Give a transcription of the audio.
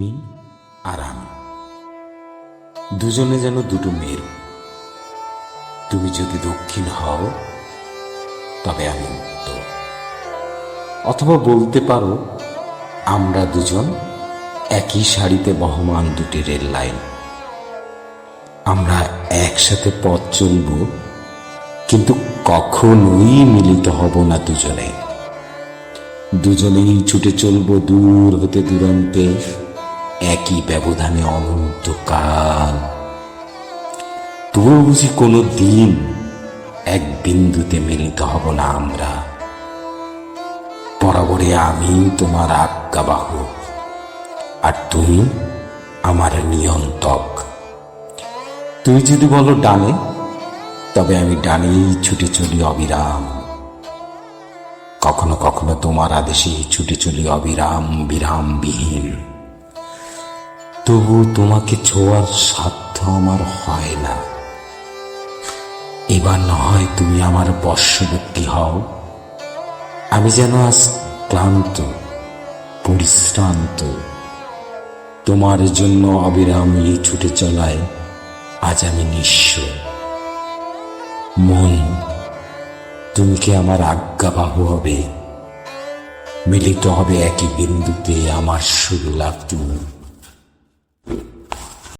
তুমি আর আমি দুজনে যেন দুটো মেরু তুমি যদি দক্ষিণ হও, তবে আমি উত্তর। অথবা বলতে পারো, আমরা দুজন একই সারিতে বহমান দুটি রেল লাইন। আমরা একসাথে পথ চলব, কিন্তু কখনোই মিলিত হব না দুজনে। দুজনেই ছুটে চলব দূর হতে দূরান্তে। একই ব্যবধানে অনন্তকাল তবু বুঝি কোনো দিন এক বিন্দুতে মিলিত হব না আমরা। বরাবরে আমি তোমার আজ্ঞাবাহ আর তুমি আমার নিয়ন্তক তুমি যদি বলো ডানে, তবে আমি ডানেই ছুটে চলি অবিরাম। কখনো কখনো তোমার আদেশে ছুটে চলি অবিরাম, বিরামবিহীন। তবু তোমাকে ছোঁয়ার সাধ্য আমার হয় না। এবার না হয় তুমি আমার বর্ষবর্তী হও। আমি যেন আজ ক্লান্ত, পরিশ্রান্ত, তোমার জন্য অবিরাম এই ছুটে চলায় আজ আমি নিঃস্ব। মন, তুমি কি আমার আজ্ঞাবাহু হবে? মিলিত হবে একই বিন্দুতে আমার শুরু লাভ তুমি